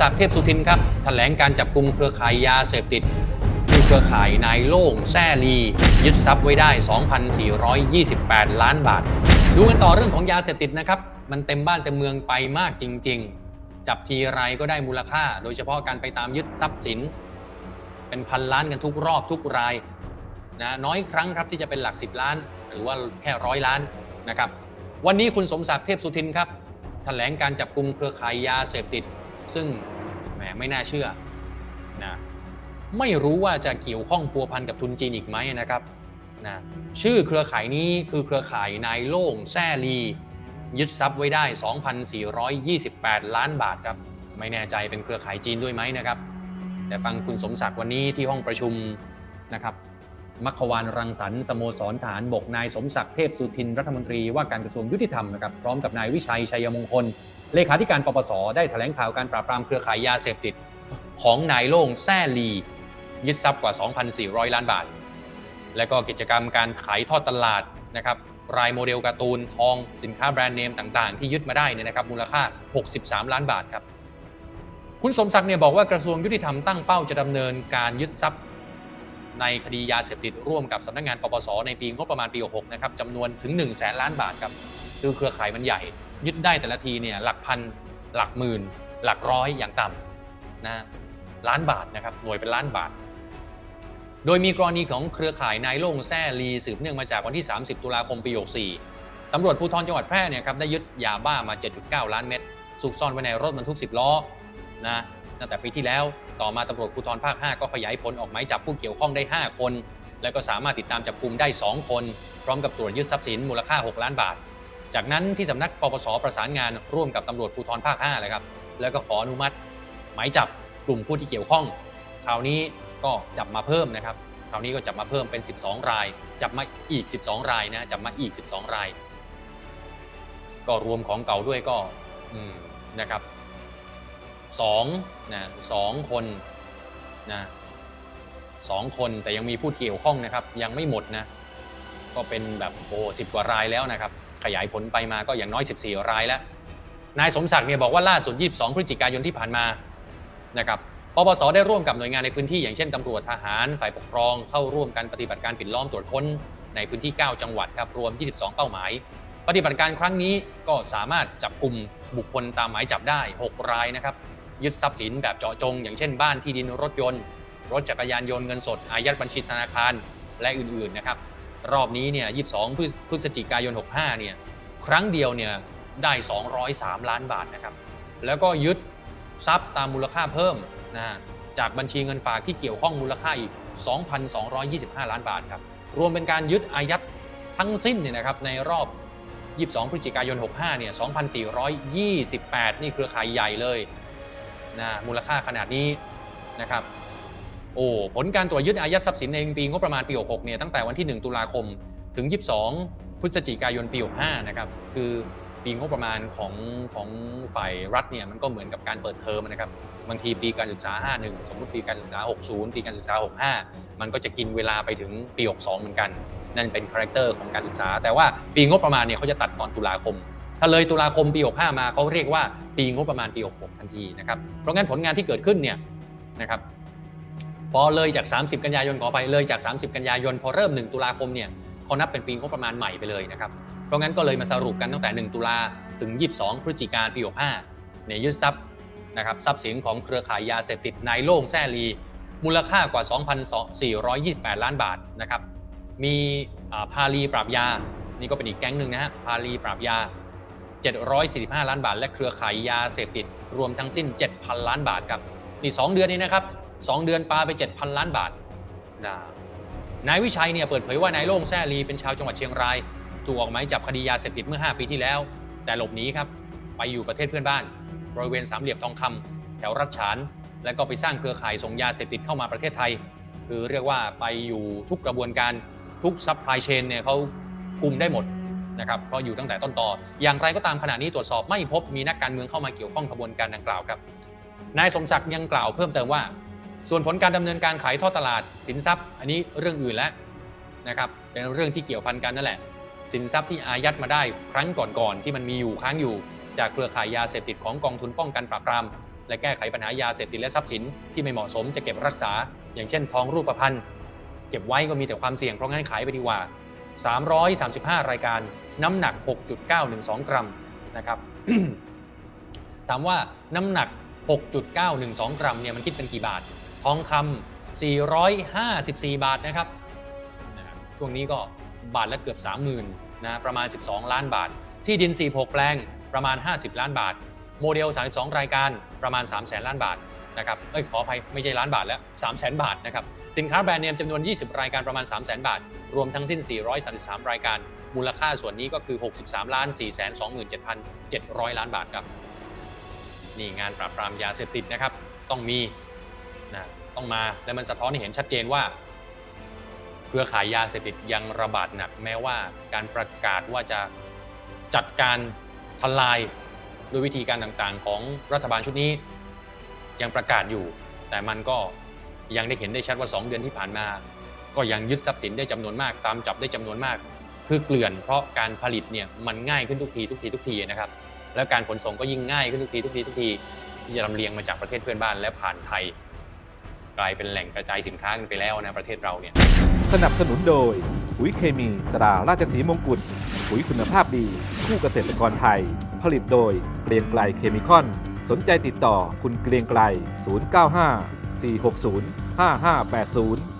ศักดิ์เทพสุทินครับแถลงการจับกลุ่มเครือข่ายยาเสพติดคือเครือข่ายนายโล่งแซ่ลี ยึดทรัพย์ไว้ได้ 2,428 ล้านบาท ดูกันต่อเรื่องของยาเสพติดนะครับ มันเต็มบ้านเต็มเมืองไปมากจริง ๆ จับทีไรก็ได้มูลค่า โดยเฉพาะการไปตามยึดทรัพย์สิน เป็นพันล้านกันทุกรอบทุกรายนะน้อยครั้งครับที่จะเป็นหลัก 10 ล้าน หรือว่าแค่ร้อยล้านนะครับ วันนี้คุณสมศักดิ์เทพสุทินครับแถลงการจับกลุ่มเครือข่ายยาเสพติด ซึ่งแหมไม่น่าเชื่อนะไม่รู้ว่าจะเกี่ยวข้องพัวพันกับทุนจีนอีกไหมนะครับนะชื่อเครือข่ายนี้คือเครือข่ายนายโล่งแซ่ลี ยึดทรัพย์ไว้ได้ 2,428 ล้านบาทครับ ไม่แน่ใจเป็นเครือข่ายจีนด้วยไหมนะครับ แต่ฟังคุณสมศักดิ์วันนี้ที่ห้องประชุมนะครับมัคควานรังสรรค์สโมสรฐานบกนายสมศักดิ์เทพสุทินรัฐมนตรีว่าการกระทรวงยุติธรรมนะครับพร้อมกับนายวิชัยชัยมงคล เลขาธิการปปส ได้แถลงข่าวการปราบปรามเครือข่ายยาเสพติด ของนายโล่งแซ่ลี ยึดทรัพย์กว่า 2,400 ล้านบาท และก็กิจกรรมการขายทอดตลาดนะครับรายโมเดลการ์ตูนทองสินค้าแบรนด์เนมต่างๆ ที่ยึดมาได้เนี่ยนะครับมูลค่า 63 ล้านบาทครับ คุณสมศักดิ์เนี่ยบอกว่ากระทรวงยุติธรรมตั้งเป้าจะดำเนินการยึดทรัพย์ในคดียาเสพติดร่วมกับสำนักงานปปสในปีงบประมาณปี 66 นะครับจำนวนถึง 1 0 0 0 0แสนล้านบาทครับคือเครือข่ายมันใหญ่ ยึดได้แต่ละทีเนี่ยหลักพันหลักหมื่น หลักร้อยอย่างต่ำนะล้านบาทนะครับหน่วยเป็นล้านบาท โดยมีกรณีของเครือข่ายนายโล่งแซ่ลีสืบเนื่องมาจากวันที่ 30 ตุลาคมปี64ตำรวจภูธรจังหวัดแพร่เนี่ยครับได้ยึดยาบ้ามา 7.9 ล้านเม็ดซุกซ่อนไว้ในรถบรรทุก 10 ล้อนะตั้งแต่ปีที่แล้วต่อมาตำรวจภูธรภาค 5 ก็ขยายผลออกหมายจับผู้เกี่ยวข้องได้ 5 คน แล้วก็สามารถติดตามจับกลุ่มได้ 2 คน พร้อมกับตรวจยึดทรัพย์สินมูลค่า 6 ล้านบาท จากนั้นที่สำนักปปสประสานงานร่วมกับตำรวจภูธรภาค5เลยครับแล้วก็ขออนุมัติ หมายจับกลุ่มผู้ที่เกี่ยวข้องคราวนี้ก็จับมาเพิ่มนะครับคราวนี้ก็จับมาเพิ่มเป็น 12 ราย จับมาอีก 12 รายนะจับมาอีก 12 ราย ก็รวมของเก่าด้วยก็นะครับสองนะสองคนนะสองคนแต่ยังมีผู้เกี่ยวข้องนะครับ ยังไม่หมดนะ ก็เป็นแบบโอ้สิบกว่ารายแล้วนะครับ ขยายผลไปมาก็อย่างน้อย 14 รายแล้ว นายสมศักดิ์เนี่ยบอกว่าล่าสุด 22 พฤศจิกายนที่ผ่านมานะครับปปสได้ร่วมกับหน่วยงานในพื้นที่อย่างเช่นตำรวจทหารฝ่ายปกครองเข้าร่วมกันปฏิบัติการปิดล้อมตรวจค้นในพื้นที่ 9 จังหวัดครับรวม 22 เป้าหมาย ปฏิบัติการครั้งนี้ก็สามารถจับกลุ่มบุคคลตามหมายจับได้ 6 รายนะครับยึดทรัพย์สินแบบเจาะจง อย่างเช่นบ้านที่ดินรถยนต์ รถจักรยานยนต์เงินสดอายัดบัญชีธนาคารและอื่นๆนะครับ รอบนี้เนี่ย 22พฤศพฤศจิกายน 65 เนี่ย ครั้งเดียวเนี่ย ได้ 203 ล้านบาทนะครับ แล้วก็ยึดทรัพย์ตามมูลค่าเพิ่มนะฮะจากบัญชีเงินฝากที่เกี่ยวข้องมูลค่าอีก 2,225 ล้านบาทครับ รวมเป็นการยึดอายัดทั้งสิ้นเนี่ยนะครับในรอบ 22 พฤศจิกายน 65 เนี่ย 2,428 นี่เครือข่ายใหญ่เลยนะมูลค่าขนาดนี้นะครับ โอ้ผลการตรวจยึดอายัดทรัพย์สินในปีงบประมาณปี 66 เนี่ยตั้งแต่วันที่ 1 ตุลาคมถึง 22 พฤศจิกายนปี 65 นะครับ คือปีงบประมาณของของฝ่ายรัฐเนี่ยมันก็เหมือนกับการเปิดเทอมนะครับ บางทีปีการศึกษา 51 สมมติปีการศึกษา 60 ปีการศึกษา 65 มันก็จะกินเวลาไปถึงปี 62 เหมือนกัน นั่นเป็นคาแรคเตอร์ของการศึกษา แต่ว่าปีงบประมาณเนี่ยเขาจะตัดตอนตุลาคมถ้าเลยตุลาคมปี 65 มาเขาเรียกว่าปีงบประมาณปี 66 ทันทีนะครับ เพราะงั้นผลงานที่เกิดขึ้นเนี่ยนะครับ พอเลยจาก 30 กันยายนขอไปเลยจาก 30 กันยายน พอเริ่ม 1 ตุลาคมเนี่ยเขานับเป็นปีงบประมาณใหม่ไปเลยนะครับ เพราะงั้นก็เลยมาสรุปกันตั้งแต่ 1 ตุลาถึง 22 พฤศจิกายนปี 65เนี่ยยึดทรัพย์นะครับทรัพย์สินของเครือข่ายยาเสพติดนายโล่งแซ่ลี มูลค่ากว่า 2,428 ล้านบาทนะครับมีพาลีปราบยา นี่ก็เป็นอีกแก๊งหนึ่งนะฮะพาลีปราบยา 745 ล้านบาท และเครือข่ายยาเสพติดรวมทั้งสิ้น 7,000 ล้านบาทครับนี่2เดือนนี้นะครับ 2 เดือนปาไป 7,000 ล้านบาทนะนายวิชัยเนี่ยเปิดเผยว่านายโล่งแซ่ลีเป็นชาวจังหวัดเชียงราย ถูกออกหมายจับคดียาเสพติดเมื่อ 5 ปีที่แล้ว แต่หลบหนีครับ ไปอยู่ประเทศเพื่อนบ้าน บริเวณสามเหลี่ยมทองคำแถวรัชฉาน แล้วก็ไปสร้างเครือข่ายส่งยาเสพติดเข้ามาประเทศไทย คือเรียกว่าไปอยู่ทุกกระบวนการทุกซัพพลายเชนเนี่ยเขากลุ่มได้หมดนะครับเพราะอยู่ตั้งแต่ต้นต่อ อย่างไรก็ตามขณะนี้ตรวจสอบไม่พบมีนักการเมืองเข้ามาเกี่ยวข้องกระบวนการดังกล่าวครับ นายสมศักดิ์ยังกล่าวเพิ่มเติมว่า ส่วนผลการดำเนินการขายท่อตลาดสินทรัพย์ อันนี้เรื่องอื่นแล้วนะครับเป็นเรื่องที่เกี่ยวพันกันนั่นแหละ สินทรัพย์ที่อายัดมาได้ครั้งก่อนๆที่มันมีอยู่ค้างอยู่ จากเครือข่ายยาเสพติดของกองทุนป้องกันปราบปรามและแก้ไขปัญหายาเสพติดและทรัพย์สินที่ไม่เหมาะสมจะเก็บรักษา อย่างเช่นทองรูปพรรณเก็บไว้ก็มีแต่ความเสี่ยงเพราะงั้นขายไปดีกว่า 335 รายการน้ำหนัก 6.912 กรัมนะครับถามว่าน้ำหนัก 6.912 กรัมเนี่ยมันคิดเป็นกี่บาท ทองคำ454 บาทนะครับนะช่วงนี้ก็บาทละเกือบ 30,000นะประมาณ 12 ล้านบาท ที่ดิน 46 แปลงประมาณ 50 ล้านบาท โมเดล 32 รายการประมาณ 3 0 0 0 0 ล้านบาทนะครับเอ้ยขออภัยไม่ใช่ล้านบาทแล้ว 3 0 0 0 0 0 บาทนะครับสินค้าแบรนด์เนมจำนวน 20 รายการประมาณ 3 0 0 0 0 0 บาท รวมทั้งสิ้น 433 รายการ มูลค่าส่วนนี้ก็คือ 63ล้าน4 2 7 700 ล้านบาทครับ นี่งานปราบปรามยาเสพติดนะครับ ต้องมี นะต้องมาและมันสะท้อนให้เห็นชัดเจนว่าเครือขายยาเสพติดยังระบาดหนักแม้ว่าการประกาศว่าจะจัดการทลายด้วยวิธีการต่างๆ ของรัฐบาลชุดนี้ ยังประกาศอยู่ แต่มันก็ยังได้เห็นได้ชัดว่า 2 เดือนที่ผ่านมา ก็ยังยึดทรัพย์สินได้จำนวนมาก ตามจับได้จำนวนมาก คือเกลื่อนเพราะการผลิตเนี่ยมันง่ายขึ้นทุกทีทุกทีทุกทีนะครับ แล้วการขนส่งก็ยิ่งง่ายขึ้นทุกทีทุกทีทุกทีที่จะลำเลียงมาจากประเทศเพื่อนบ้านและผ่านไทย กลายเป็นแหล่งกระจายสินค้ากันไปแล้วนะประเทศเราเนี่ย สนับสนุนโดยปุ๋ยเคมีตราราชสีมงกุฎปุ๋ยคุณภาพดีคู่เกษตรกรไทย ผลิตโดยเกรียงไกลเคมีคอน สนใจติดต่อคุณเกรียงไกล 095 460 5580